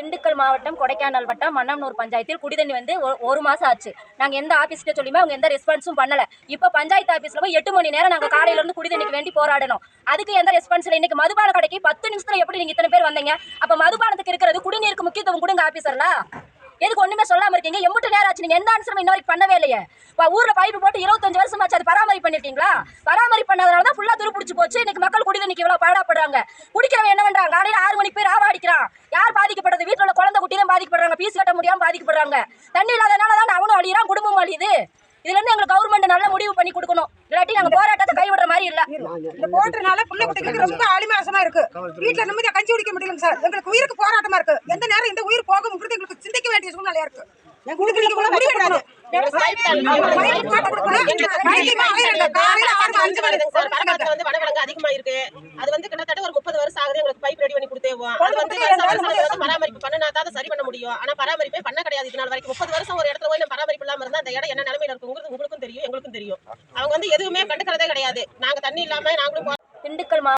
திண்டுக்கல் மாவட்டம் கொடைக்கானல் வட்டம் மன்னம்னூர் பஞ்சாயத்தில் குடிதண்ணி வந்து ஒரு மாசம் ஆச்சு. நாங்க எந்த ஆபீஸ்க்கு சொல்லியுமே அவங்க எந்த ரெஸ்பான்ஸும் பண்ணல. இப்போ பஞ்சாயத்து ஆபீஸ்ல போய் எட்டு மணி நேரம் நாங்க காலையில இருந்து குடிதண்ணிக்கு வேண்டி போராடணும். அதுக்கு எந்த ரெஸ்பான்ஸ் இல்லை. இன்னைக்கு மதுபான கடைக்கு பத்து நிமிஷத்துல எப்படி நீங்க இத்தனை பேர் வந்தீங்க? அப்ப மதுபானத்துக்கு இருக்கிறது குடிநீருக்கு முக்கியத்துவம் கொடுங்க ஆபீசர்ல. எதுக்கு ஒண்ணுமே சொல்லாம இருக்கீங்க? எம்பிட்டு நேரம் ஆச்சு. நீங்க எந்த ஆன்சரும் இன்ன வரைக்கும் பண்ணவே இல்லையே. இப்ப ஊர்ல பைப்பு போட்டு இருபத்தஞ்சு வருஷம் ஆச்சு. அது பராமரி பண்ணிருக்கீங்களா? பராமரி பண்ணாதனால தான் ஃபுல்லா துருப்பிடிச்சு போச்சு. இன்னைக்கு மக்கள் குடிதண்ணிக்கு இவ்வளவு பாடாப்படுறாங்க. குடிக்கிறவன் என்ன பண்றாங்க காலையில ஆறு மணிக்கு போய் ராவா அடிக்கிறான். யார் பாதிக்கப்படுறது வீட்டுல உள்ள குழந்தை குட்டி தான் பாதிக்கப்படுறாங்க. பீஸ் கட்ட முடியாம பாதிக்கப்படுறாங்க. தண்ணி இல்லாதனால தான் அவனும் அழியிறான் குடும்பம் அழியுது. இதுல இருந்து எங்களுக்கு கவர்மெண்ட் நல்ல முடிவு பண்ணி கொடுக்கணும். இல்லாட்டி நாங்க போராட்டத்தை கைவிடுற மாதிரி இல்ல. இந்த போட்டனால புள்ள குட்டிகளுக்கு ரொம்ப ஆலிமாசமா இருக்கு. வீட்டுல நிம்மதியா கஞ்சி குடிக்க முடியல சார். எங்களுக்கு உயிருக்கு போராட்டமா இருக்கு. எந்த நேரம் இந்த உயிர் போகும்ன்றது எங்களுக்கு சிந்திக்க வேண்டிய சூழ்நிலையா இருக்கு. எங்களுக்கு வந்து அதிகமா இருக்கு. அது வந்து கிட்டத்தட்ட ஒரு முப்பது வருஷம் ஆகுது எங்களுக்கு பைப் ரெடி பண்ணி கொடுத்தேவோம் அது வந்து பராமரிப்பு பண்ணனா தான் அதை சரி பண்ண முடியும். ஆனா பராமரிப்பே பண்ண கிடையாது இது நாள் வரைக்கும். முப்பது வருஷம் ஒரு இடத்துல போய் நம்ம பராமரிப்பு இல்லாம இருந்தா அந்த இடம் என்ன நிலைமையில இருக்குங்கிறது உங்களுக்கும் தெரியும் எங்களுக்கும் தெரியும். அவங்க வந்து எதுவுமே கண்டுக்கிறதே கிடையாது. நாங்க தண்ணி இல்லாம நாங்களும் திண்டுக்கல்